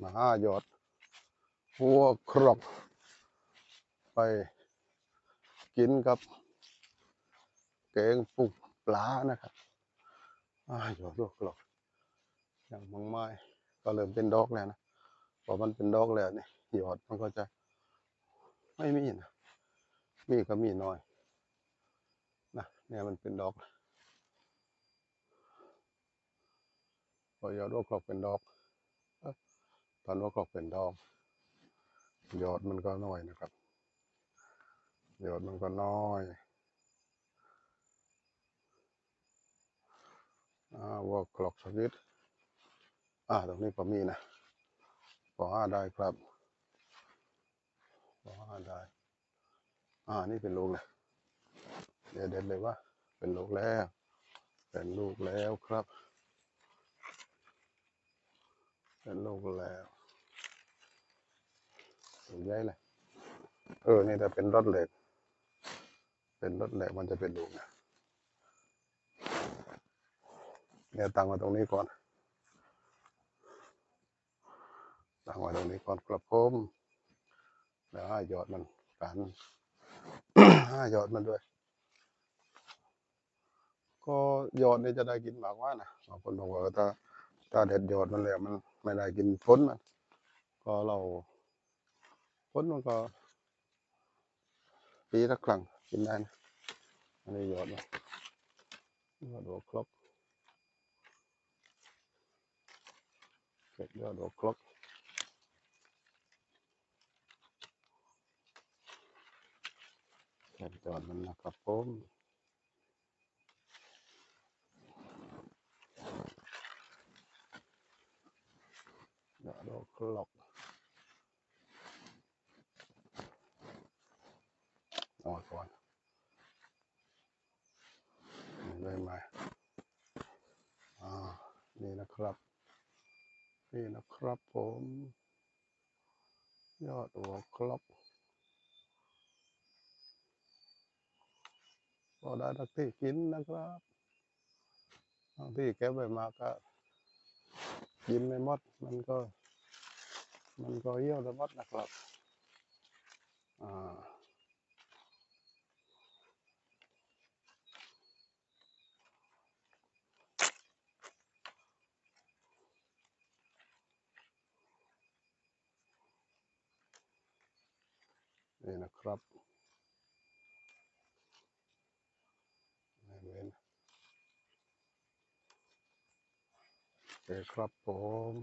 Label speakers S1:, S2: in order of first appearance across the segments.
S1: มาห้ายอด หัวครกไปกินกับแกงปุกปลานะครับอ่ายอดหัวครกอย่างมังไม้ก็เริ่มเป็นดอกแล้วนะพอมันเป็นดอกแล้วนี่ยอดมันก็จะไม่มีนะมีก็มีน้อยนะเนี่ยมันเป็นดอกพอยอดหัวครกเป็นดอก ตอนหัวครกเป็นดอกยอดมันก็น้อยนะครับยอดมันก็น้อยอ่าวัวกรอกสักนิดอ่าตรงนี้พอมีนะพอห้าได้ครับพอห้าได้อ่านี่เป็นลูกเลยเดี๋ยวเด็ดเลยว่าเป็นลูกแล้วเป็นลูกแล้วครับ เป็นลูกแล้ว ใหญ่เลยเออ นี่แต่เป็นรถเหล็ก เป็นรถเหล็กมันจะเป็นลูกนะเนี่ยตั้งไว้ตรงนี้ก่อน ตั้งไว้ตรงนี้ก่อนกระผมแล้วห้หยอดมันกันห้หยอดมันด้วย ก็หยอดนี่จะได้กินมากว่านะบางคนบอกว่าถ้าถ้าเด็ดหยอดมันแล้วมันไม่ได้กินผลมัน ก็เรา ผลมันก็ปีละครั้งกินได้นะอันนี้ยอดนะยอดหัวครกเก็บยอดหัวครกเก็บยอดมันนะครับผมยอดหัวครกเอาไว้ก่อนนี่ได้ไหมอ่า นะครับ นี่นะครับผม ยอดหัวครกพอได้ทักที่กินนะครับบางที่แก็บไว้มาก็กินไม่หมด มันก็ มันก็เยี่ยวได้หมดนะครับ อ่า นี่นะครับไม่เว้นโอเคครับผม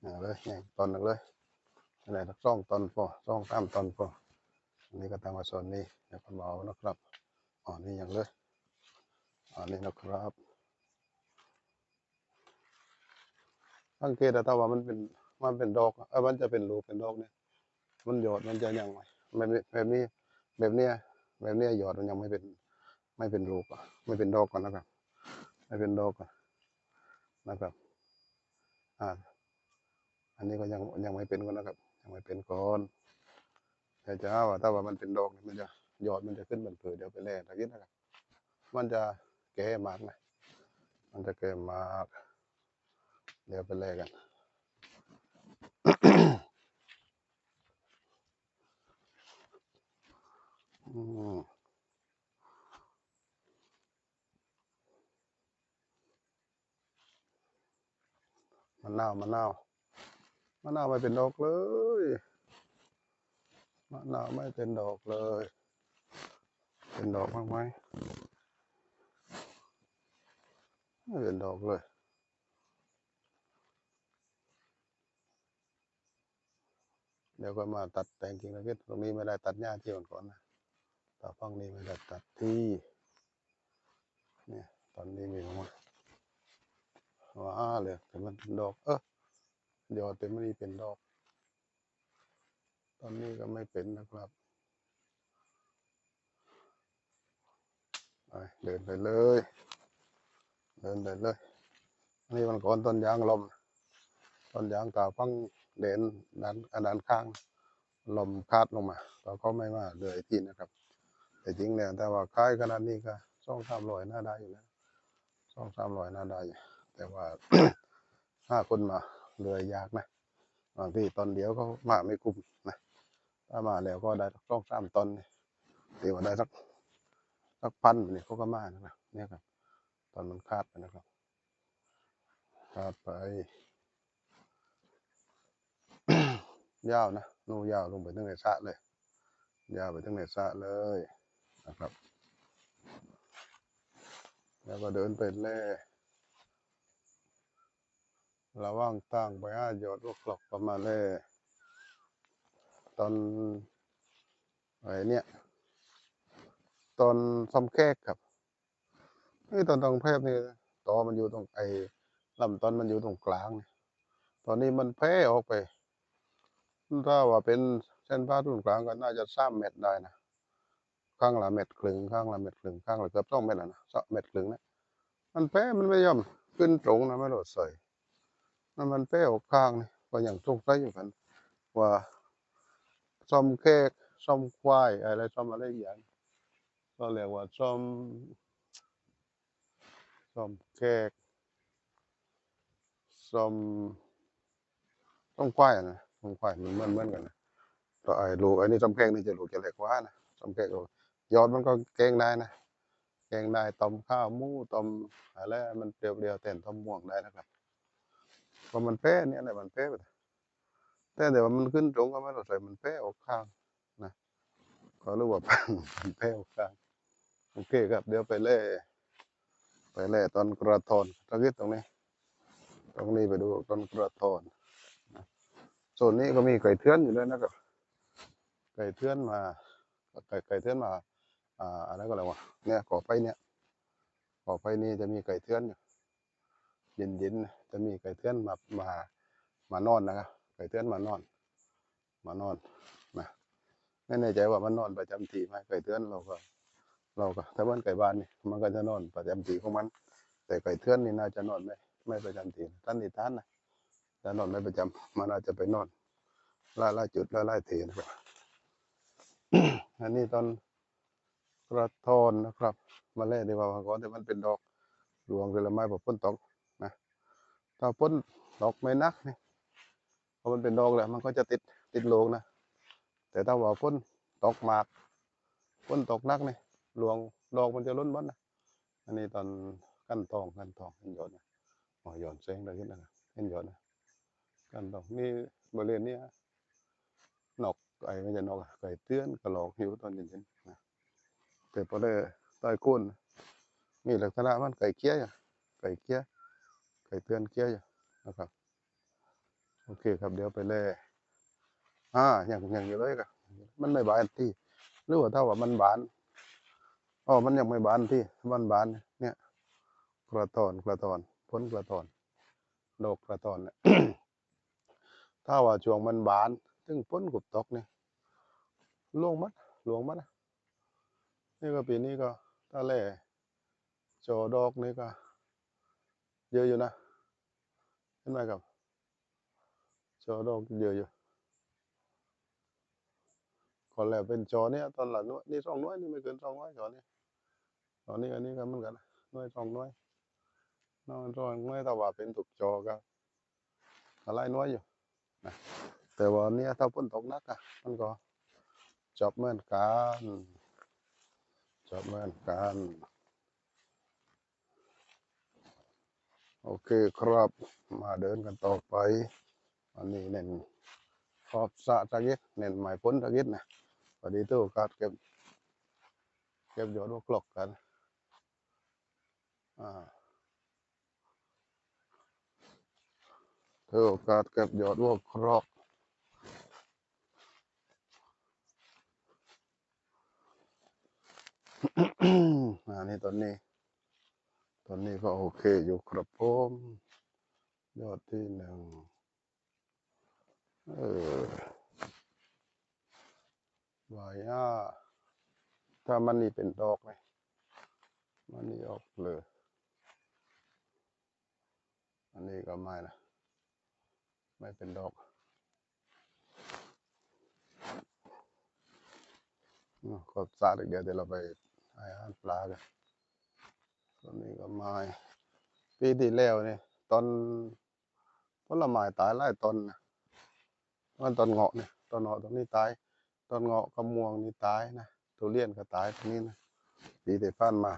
S1: เอาเลยแย่งตอนหนึ่งเลยอะไรสักสองตอนพอสองสามตอนพออันนี้ก็ตามมาส่วนนี้เดี๋ยวก็เบานะครับอ๋อนี่อย่างเลยอ๋อนี่นะครับสังเกตแต่ถ้าว่ามันเป็น มันเป็นดอกเออมันจะเป็นรูปเป็นดอกเนี่ย มันหยอดมันจะยังไงแบบนี้แบบนี้แบบเนี้ยแบบเนี้ยหยอดมันยังไม่เป็น ไม่เป็นรูปอะไม่เป็นดอกก่อนนะครับ ไม่เป็นดอกก่อนนะครับ อ่า อันนี้ก็ยังยังไม่เป็นก่อนนะครับ ยังไม่เป็นก่อนแต่จะว่าถ้าว่ามันเป็นดอกมันจะหยอดมันจะขึ้นเป็นเผือเดี๋ยวไปแล่ตะกี้นะครับ มันจะแก่มากนะ มันจะแก่มาก เดี๋ยวไปแล่กัน มะนาวมะนาวมะนาวไม่เป็นดอกเลยมะนาวไม่เป็นดอกเลย เป็นดอกบ้างไหมไม่เป็นดอกเลยเดี๋ยวก็มาตัดแต่งกิ่งแล้วก็ตรงนี้ไม่ได้ตัดหญ้าที่ก่อนนะ ต่อฝั่งนี้ไม่ได้ตัดที่เนี่ยตอนนี้มีออกมาว้าเลยแต่มันเป็นดอกเออยอดแต่ไม่ได้เป็นดอก ตอนนี้ก็ไม่เป็นนะครับไปเดินไปเลย เดินไปเลยนนี้มันก่อนต้นยางลมต้นยางตาฟังเด่นด้านอันด้านข้างลมคาดลงมาเราก็ไม่ว่าเลือไอ้ที่นะครับ แต่จริงแล้วแต่ว่าคล้ายขนาดนี้ก็สองสามร้อยน่าได้อยู่นะสองสามร้อยน่าได้อยู่แต่ว่าห้าคนมาเรือยากนะบางที่ตอนเดียวก็มาไม่คุ้มนะถ้ามาแล้วก็ได้ต้องสามตอนนี่ตีว่าได้สักสักพันเนี่ยเขาก็มานะครับเนี่ยครับ ตอนมันคาดไปนะครับคาดไปยาวนะนู่ยาวลงไปตั้งแต่สระเลย ยาวไปตั้งแต่สระเลย นะครับ แล้วก็เดินไปเล่ระว่างตั้งไปห้าหยอดลูกลอกประมาณเล่ตอนไอ้เนี่ยตอนซ่อมแคกครับนี่ตอนตองแพบนี่ตอมันอยู่ตรงไอ้ลำต้นมันอยู่ตรงกลางนี่ตอนนี้มันแพ้ออกไป ถ้าว่าเป็นเส้นผ่าศูนย์กลางก็น่าจะสามเมตรได้นะ ข้างละเม็ดครึ่งข้างละเม็ดครึ่งข้างละเกือบสองเม็ดแล้วนะสองเม็ดครึ่งนะมันแพ้มันไม่ยอมขึ้นตรงนะไม่หลดใส่มันมันแพ้ออกข้างนี่ก็อย่างสงสัยอยู่กันว่าซ่อมเค้กซ่อมควายอะไรซ่อมอะไรอย่างก็เรียกว่าซ่อมซ่อมเค้กซ่อมซ่อมควายนะซ่อมควายมันเหมือนเหมือนกันนะก็ไอ้ลูกไอ้นี่ซ่อมเค้กนี่จะลูกจะเล็กกว่านะซ่อมเค้กลูก ยอดมันก็เก่งได้นะเก่งได้ต้มข้าวมูต้มอะไรมันเปรี้ยวๆเต้นต้มม่วงได้นะครับพราะมันแพ้เนี่ยอะไรมันแพ้ไปแต่เดี๋ยวมันขึ้นตรงก็ไม่ต้องใส่มันแพ้ออกข้างนะก็รู้ว่ามันแพ้ออกข้างโอเคครับ เดี๋ยวไปเล่ไปเล่ตอนกระทอนตะกี้ตรงนี้ตรงนี้ไปดูต้นกระทอนนะโซนนี้ก็มีไก่เทือนอยู่ด้วยนะครับ ไก่เทือนมาไก่ไก่เทือนมา อ่าอะไรก็แล้ววะเนี่ยก่อไฟเนี่ยก่อไฟนี่จะมีไก่เทือนอยู่เย็นเย็นๆจะมีไก่เทือนมามามานอนนะครับไก่เทือนมานอน มานอนนะไม่แน่ใจว่ามันนอนประจำที่ไหมไก่เทือนเราก็เราก็ถ้ามันไก่บ้านนี่มันก็จะนอนประจำที่ของมัน แต่ไก่เทือนนี่น่าจะนอนไม่ไม่ประจำที่ท่านนิทานนะจะนอนไม่ประจำมันอาจจะไปนอนล่าล่าจุดล่าล่าทีนะครับอันนี้ตอน ระทอนนะครับมาเล่ดีกว่าก่อนแต่มันเป็นดอกรวงผลไม้แบบพ้นตกนะถ้าพ้นดอกไม่นักนี่พอมันเป็นดอกแล้วมันก็จะติดติดโลงนะแต่ถ้าว่าพ้นตกหมากพ้นตกนักนี่รวงดอกมันจะล้นบ้านนะอันนี้ตอนกั้นทองกั้นทองเห็นหยอดนะอ๋อหยอดเสียงได้ยินนะเห็นหยอดนะกั้นทองนี่บริเวณนี้นกไอ้ไม่ใช่นกไก่เตือนกระหลอกหิวตอนเย็น แต่พอได้ใต้โคนมีลักษณะมันไก่เกี้ยอยู่ไก่เกี้ยไก่เตือนเกี้ยอยู่นะครับ โอเคครับเดี๋ยวไปเลยอ่าอย่างอย่างอยู่เลยครับมันไม่บานที่หรือว่าถ้าว่ามันบานอ๋อมันยังไม่บานที่มันบานเนี่ยกระตอนกระตอนพ้นกระตอนดอกกระตอนเนี่ยถ้าว่าช่วงมันบานซึ่งพ้นกุบตกเนี่ยลวงมัดลวงมัดนะ นี่ก็ปีนี้ก็ถ้าแหล่จอดอกนี่ก็ เยอะอยู่นะเห็นไหมครับจอดอกเยอะอยู่ก่อนแล้วเป็นจอเนี่ยตอนหลังน้อยนี่สองน้อยนี่ไม่เกินสองน้อยจอนี่ตอนนี้อันนี้ก็เหมือนกันน้อยสองน้อยน้อยสองน้อยแต่ว่าเป็นถูกจอก็อะไรน้อยอยู่นะแต่ว่าเนี้ยถ้าฝนตกนักอะมันก็จบเหมือนกัน จบเมือนกันโอเคครับ มาเดินกันต่อไป อันนี้เน้นขอบสะตะกิดเน้นหมายพ้นตะกิดนะพอดีตู้โอกาสเก็บ เก็บยอดลูกกลอกกัน อ่าถือโอกาสเก็บยอดลูกครอก อันนี้ตอนนี้ ตอนนี้ก็โอเคอยู่ครับผมยอดที่หนึ่งเออใบห้าถ้ามันนี่เป็นดอกไหมมันนี่ออกเลยอันนี้ก็ไม่นะ ไม่เป็นดอกก็สาดีเดี๋ยวเดี๋ยวเราไป อาหารปลากันตัวนี้ก็ไม้ปีที่แล้วนี่ตอนผลไม้ตายหลายต้นนะมันต้นเงาะเนี่ยต้นเงาะตรงนี้ตายต้นเงาะกระม่วงนี่ตายนะทุเรียนก็ตายตรงนี้นะปีที่ผ่านมา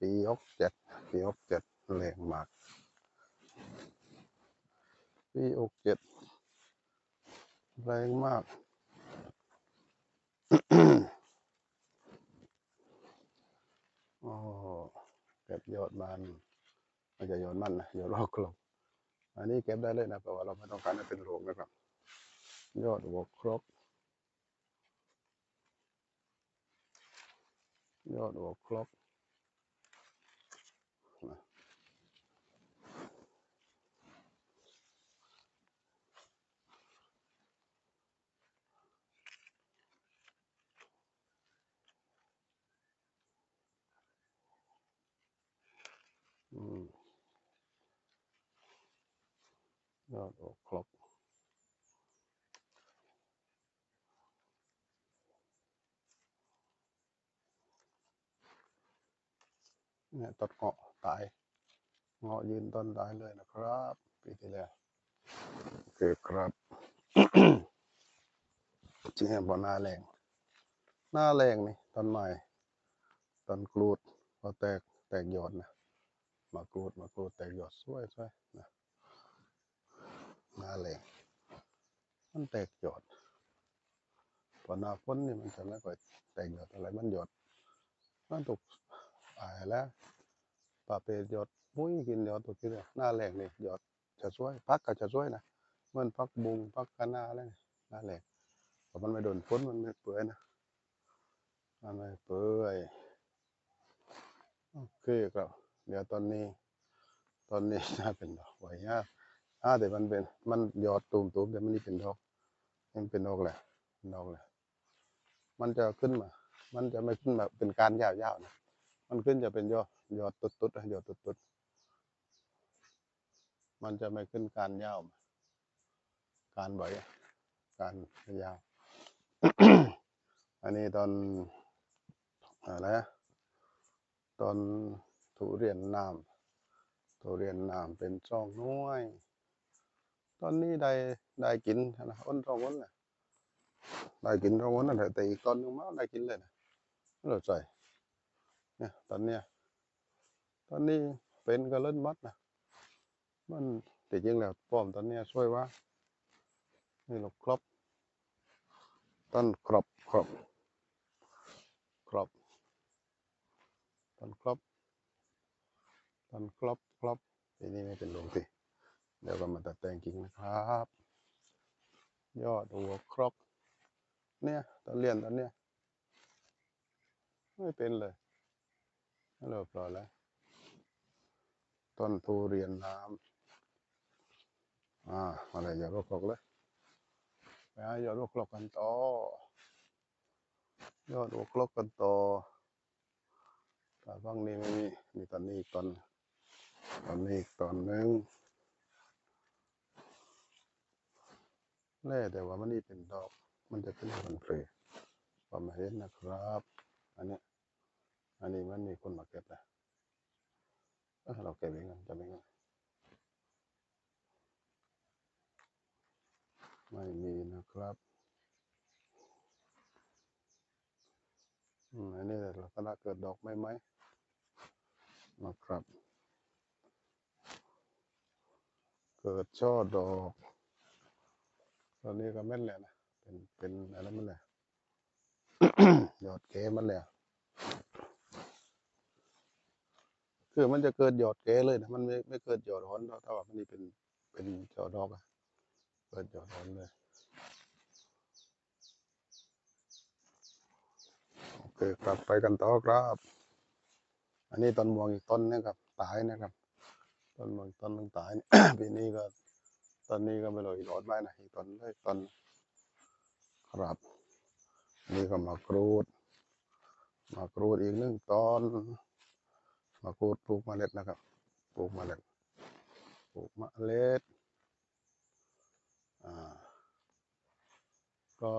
S1: ปีหกเจ็ดปีหกเจ็ดแรงมากปีหกเจ็ดแรงมาก โอ้ เก็บยอดมันไม่ใช่ยอดมันนะยอดรอกลงอันนี้เก็บได้เลยนะเพราะว่าเราไม่ต้องการให้เป็นโรงนะครับ ยอดหัวครกยอดหัวครก ยอดหัวครกเนี่ยต้นเงาะตาย เงาะยืนต้นตายเลยนะครับ ปีที่แล้วโอเคครับจริงๆบอหน้าแรงหน้าแรงนี่ต้นไม้ต้นกรูดพอแตกแตกยอดนะ มากรูดมากรูดแตกยอดสวยสวยนะหน้าแรงมันแตกยอดพอหน้าฝนนี่มันจะไม่ค่อยแตกยอดอะไรมันยอดมันตกอายแล้วปลาเปรตยอดมุ้ยกินยอดตัวที่เนี่ยหน้าแรงนี่ยอดจะสวยพักก็จะสวยนะเหมันพักบุงพักคะน้าอะไรหน้าแรงเพราะมันไม่โดนฝนมันไม่เปื่อยนะมันไม่เปื่อยโอเคครับ เดี๋ยวตอนนี้ ตอนนี้น่าเป็นดอกไหวยากอ่าแต่มันเป็น มันยอดตูมๆแต่มันนี่เป็นดอก มันเป็นดอกแหละดอกแหละมันจะขึ้นมา มันจะไม่ขึ้นแบบเป็นการยาวๆนะ มันขึ้นจะเป็นยอดยอดตุดๆนะยอดตุดๆมันจะไม่ขึ้นการยาว การบ่อยการยาว อันนี้ตอนอะไรตอน ทุเรียนน้ำทุเรียนน้ำเป็นช่องน้อย ตอนนี้ได้ได้กินนะอ้นช่องอ้นนะได้กินช่องอ้นนะแต่อีกตอนนึงมาได้กินเลยนะเราใส่เนี่ยตอนเนี้ยตอนนี้เป็นก็เล่นมัดนะมันแต่จริงแล้วป้อมตอนเนี้ยช่วยว่านี่เราครบต้นครบครบครบตอนครบ ตอนครบครบทีนี้ไม่เป็นลงสิเดี๋ยวก็มาตัดแต่งกิ่งนะครับ ยอดหัวครบเนี่ยตอนเรียนตอนเนี้ยไม่เป็นเลยเรียบร้อยแล้วต้นทุเรียนน้ำอ่าอะไรอย่ารกครกเลยไปหาอย่ารกครกกันต่อยอดหัวครกกันต่อแต่ฟังนี้ไม่มีมีตอนนี้กตอน ตอนนี้อีกตอนนึงแน่แต่ว่ามันนี่เป็นดอก มันจะขึ้นคนเฟรีผมเห็นนะครับ อันนี้ อันนี้มันมีคนมาเก็บแล้วเราเก็บเองกันจะไม่งั้นไม่มีนะครับอันนี้ลักษณะเกิดดอกไหมไหมนะครับ เกิดช่อดอก ตอนนี้ก็แม่นแหละนะ เป็น เป็นอะไรมันแหละยอดเก๋มันแหละคือมันจะเกิดยอดเก๋เลยนะ มันไม่ไม่เกิดยอดหอนเท่าเท่ากับมันนี่เป็น เป็นช่อดอกอะเกิดยอดหอนเลย โอเคครับไปกันต่อครับ อันนี้ต้นม่วงอีกต้นนะครับ ตายนะครับ ต้นม่วงอีกต้นหนึงตายปีนี้ก็ต้นนี้ก็ไม่รู้อีกรอดไหมนะอีกต้นเลยต้นครับ นี่ก็มากรูด มากรูดอีกหนึ่งต้นมากรูดปลูกมเมล็ดนะครับ ปลูกมเมล็ดปลูกมเมล็ดอ่าก็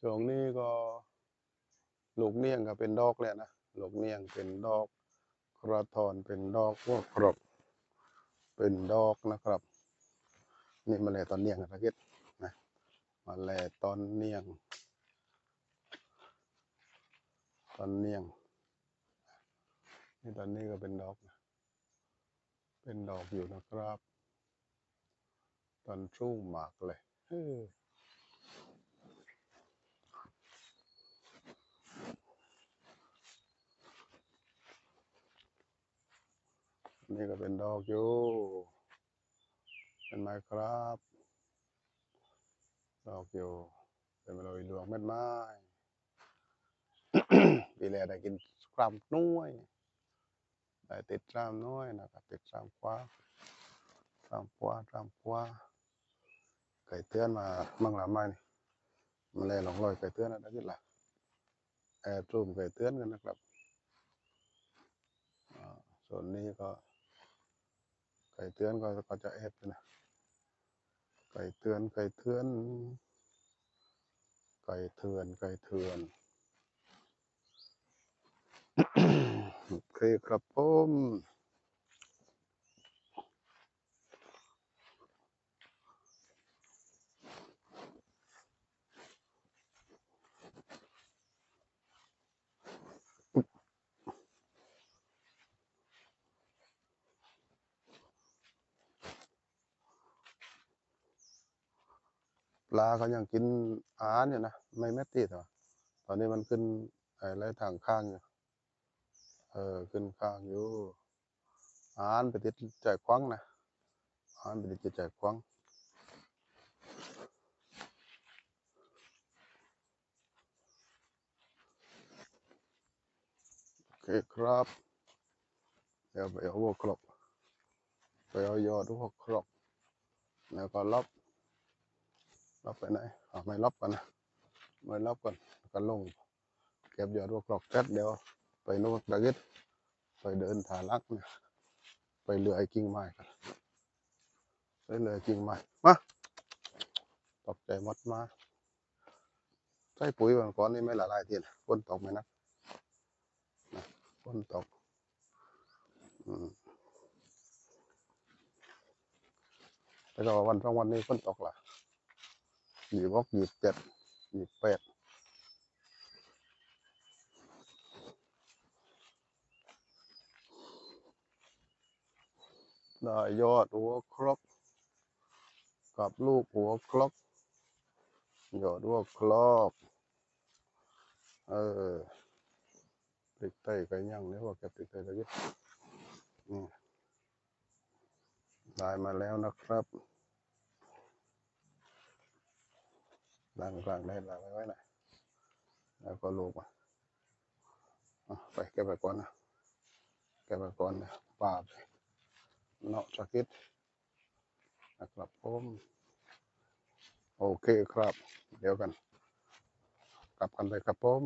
S1: ช่วงนี้ก็ลูกเนียงก็เป็นดอกแล้วนะลูกเนียงเป็นดอก กระทอนเป็นดอกหัวครบเป็นดอกนะครับ นี่มาเลยตอนเนียงนะคิดนะมาเลยตอนเนียง ตอนเนียงนี่ตอนนี้ก็เป็นดอกนะเป็นดอกอยู่นะครับ ตอนชุ่มหมากเลยเฮ้อ นี่ก็เป็นดอกอยู่เป็นไม้ครับ ดอกอยู่เป็นมะลอยหลวงเม็ดไม้ปีแรกได้กินกรามน้อยได้ติดกรามน้อยนะครับติดกรามขวากรามขวากรามขวาไก่เตือนมามั่งหลาไม้นี่มันเลยหลงลอยไก่เตือนนะคิดละแอบรูมไก่เตือนกันนะครับส่วนนี้ก็ ไก่เตือนก็ก็จะแอบอยู่นะไก่เตือนไก่เตือน ไก่เถื่อนไก่เถื่อนโอเคครับผม ปลาเขายังกินอาหารอยู่นะไม่แม่ติดหรอตอนนี้มันขึ้นอะไรทางข้างอยู่เออขึ้นข้างอยู่อาหารไปติดใจควังนะอาหารไปติดใจควังโอเคครับ เดี๋ยวไปเอาหัวครกไปเอายอดหัวครกแล้วก็ลบ ล็อบไปไหนอ่าไม่ลบกันนะไม่ลบกันก็ลง เก็บยอดหัวครกแป๊บเดียว ไปโน่นตะกิดไปเดินถาลักเนี่ยไปเรือไอ้กิ่งไม้กันไปเรือไอ้กิ่งไม้มาตกใจมดมาใส่ปุ๋ยวันก่อนนี่ไม่ละลายทีนะฝนตกไหมนะฝนตกอืมแล้วก็วันสองวันนี้ฝนตกละ ยี่บหกยี่สิบเจ็ดยี่สิบแปดได้ยอดหัวครกกับลูกหัวครกยอดหัวครกเออพริกไทยก็ยังเนี่ยว่าแกพริกไทยตะกี้อืมได้มาแล้วนะครับ ล้างล้างได้ล้างไว้ไว้หน่อยแล้วก็ลูกมาอะไปเก็บไปก่อนนะเก็บไปก่อนนะป่าไปเนาะจักิดนะครับผมโอเคครับ เดี๋ยวกัน กลับกันเลยครับผม